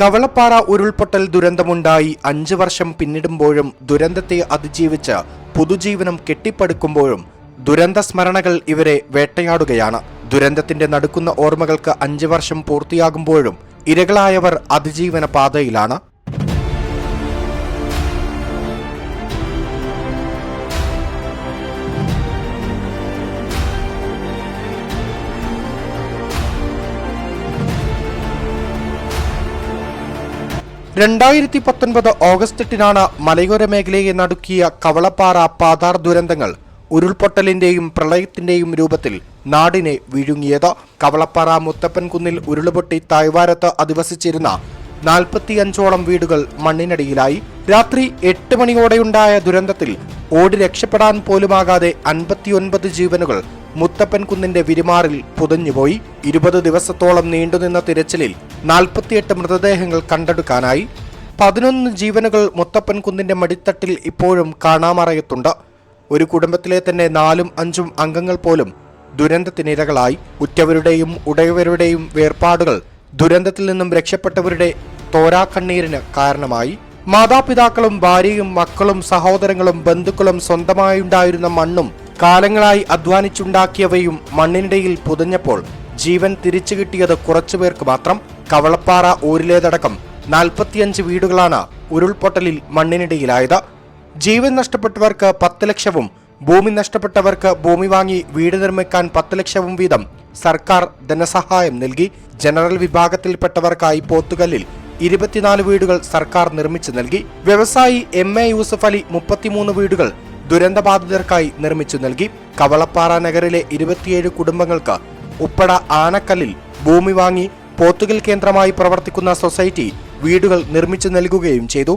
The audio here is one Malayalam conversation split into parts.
കവളപ്പാറ ഉരുൾപൊട്ടൽ ദുരന്തമുണ്ടായി അഞ്ചു വർഷം പിന്നിടുമ്പോഴും ദുരന്തത്തെ അതിജീവിച്ച് പുതുജീവനം കെട്ടിപ്പടുക്കുമ്പോഴും ദുരന്ത സ്മരണകൾ ഇവരെ വേട്ടയാടുകയാണ്. ദുരന്തത്തിന്റെ നടുക്കുന്ന ഓർമ്മകൾക്ക് അഞ്ചു വർഷം പൂർത്തിയാകുമ്പോഴും ഇരകളായവർ അതിജീവന പാതയിലാണ് രണ്ടായിരത്തി പത്തൊൻപത് ഓഗസ്റ്റ് എട്ടിനാണ് മലയോര മേഖലയെ നടുക്കിയ കവളപ്പാറ പാതാർ ദുരന്തങ്ങൾ ഉരുൾപൊട്ടലിന്റെയും പ്രളയത്തിന്റെയും രൂപത്തിൽ നാടിനെ വിഴുങ്ങിയത്. കവളപ്പാറ മുത്തപ്പൻകുന്നിൽ ഉരുളുപൊട്ടി തായ്വാരത്ത് അധിവസിച്ചിരുന്ന നാൽപ്പത്തിയഞ്ചോളം വീടുകൾ മണ്ണിനടിയിലായി. രാത്രി എട്ട് മണിയോടെയുണ്ടായ ദുരന്തത്തിൽ ഓടി രക്ഷപ്പെടാൻ പോലുമാകാതെ അൻപത്തിയൊൻപത് ജീവനുകൾ മുത്തപ്പൻ കുന്നിന്റെ വിരിമാറിൽ പുതഞ്ഞുപോയി. ഇരുപത് ദിവസത്തോളം നീണ്ടുനിന്ന തിരച്ചിലിൽ നാൽപ്പത്തിയെട്ട് മൃതദേഹങ്ങൾ കണ്ടെടുക്കാനായി. പതിനൊന്ന് ജീവനുകൾ മുത്തപ്പൻ കുന്നിന്റെ മടിത്തട്ടിൽ ഇപ്പോഴും കാണാമറയത്തുണ്ട്. ഒരു കുടുംബത്തിലെ തന്നെ നാലും അഞ്ചും അംഗങ്ങൾ പോലും ദുരന്തത്തിനിരകളായി. ഉറ്റവരുടെയും ഉടയവരുടെയും വേർപാടുകൾ ദുരന്തത്തിൽ നിന്നും രക്ഷപ്പെട്ടവരുടെ തോരാക്കണ്ണീരിന് കാരണമായി. മാതാപിതാക്കളും ഭാര്യയും മക്കളും സഹോദരങ്ങളും ബന്ധുക്കളും സ്വന്തമായുണ്ടായിരുന്ന മണ്ണും കാലങ്ങളായി അധ്വാനിച്ചുണ്ടാക്കിയവയും മണ്ണിനിടയിൽ പുതഞ്ഞപ്പോൾ ജീവൻ തിരിച്ചു കിട്ടിയത് കുറച്ചുപേർക്ക് മാത്രം കവളപ്പാറ ഊരിലേതടക്കം നാൽപ്പത്തിയഞ്ച് വീടുകളാണ് ഉരുൾപൊട്ടലിൽ മണ്ണിനിടയിലായത്. ജീവൻ നഷ്ടപ്പെട്ടവർക്ക് പത്ത് ലക്ഷവും ഭൂമി നഷ്ടപ്പെട്ടവർക്ക് ഭൂമി വാങ്ങി വീട് നിർമ്മിക്കാൻ പത്ത് ലക്ഷവും വീതം സർക്കാർ ധനസഹായം നൽകി. ജനറൽ വിഭാഗത്തിൽപ്പെട്ടവർക്കായി പോത്തുകല്ലിൽ ഇരുപത്തിനാല് വീടുകൾ സർക്കാർ നിർമ്മിച്ചു നൽകി. വ്യവസായി എം എ യൂസഫ് അലി മുപ്പത്തിമൂന്ന് വീടുകൾ ദുരന്തബാധിതർക്കായി നിർമ്മിച്ചു നൽകി. കവളപ്പാറ നഗറിലെ ഇരുപത്തിയേഴ് കുടുംബങ്ങൾക്ക് ഉപ്പട ആനക്കല്ലിൽ ഭൂമി വാങ്ങി പോത്തുകൽ കേന്ദ്രമായി പ്രവർത്തിക്കുന്ന സൊസൈറ്റി വീടുകൾ നിർമ്മിച്ചു നൽകുകയും ചെയ്തു.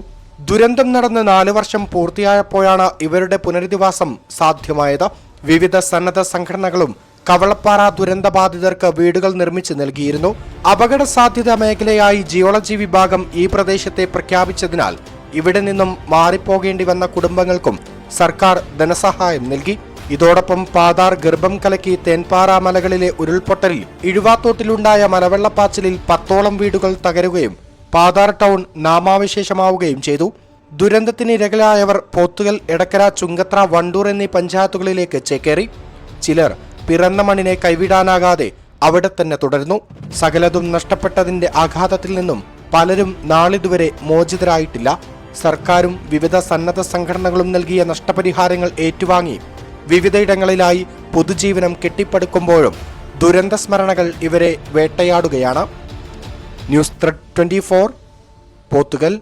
ദുരന്തം നടന്ന് നാല് വർഷം പൂർത്തിയായപ്പോഴാണ് ഇവരുടെ പുനരധിവാസം സാധ്യമായത്. വിവിധ സന്നദ്ധ സംഘടനകളും കവളപ്പാറ ദുരന്തബാധിതർക്ക് വീടുകൾ നിർമ്മിച്ചു നൽകിയിരുന്നു. അപകട സാധ്യത മേഖലയായി ജിയോളജി വിഭാഗം ഈ പ്രദേശത്തെ പ്രഖ്യാപിച്ചതിനാൽ ഇവിടെ നിന്നും മാറിപ്പോകേണ്ടി വന്ന കുടുംബങ്ങൾക്കും സർക്കാർ ധനസഹായം നൽകി. ഇതോടൊപ്പം പാതാർ ഗർഭം കലക്കി തേൻപാറ മലകളിലെ ഉരുൾപൊട്ടലിൽ ഇഴുവാത്തോട്ടിലുണ്ടായ മലവെള്ളപ്പാച്ചിലിൽ പത്തോളം വീടുകൾ തകരുകയും പാതാർ ടൗൺ നാമാവിശേഷമാവുകയും ചെയ്തു. ദുരന്തത്തിന് ഇരകളായവർ പോത്തുകൽ എടക്കര ചുങ്കത്ര വണ്ടൂർ എന്നീ പഞ്ചായത്തുകളിലേക്ക് ചേക്കേറി. ചിലർ പിറന്ന മണ്ണിനെ കൈവിടാനാകാതെ അവിടെ തന്നെ തുടരുന്നു. സകലതും നഷ്ടപ്പെട്ടതിന്റെ ആഘാതത്തിൽ നിന്നും പലരും നാളിതുവരെ മോചിതരായിട്ടില്ല. സർക്കാരും വിവിധ സന്നദ്ധ സംഘടനകളും നൽകിയ നഷ്ടപരിഹാരങ്ങൾ ഏറ്റുവാങ്ങി. വിവിധയിടങ്ങളിലായി പൊതുജീവനം കെട്ടിപ്പടുക്കുമ്പോഴും ദുരന്ത സ്മരണകൾ ഇവരെ വേട്ടയാടുകയാണ്. News thread twenty Pothukal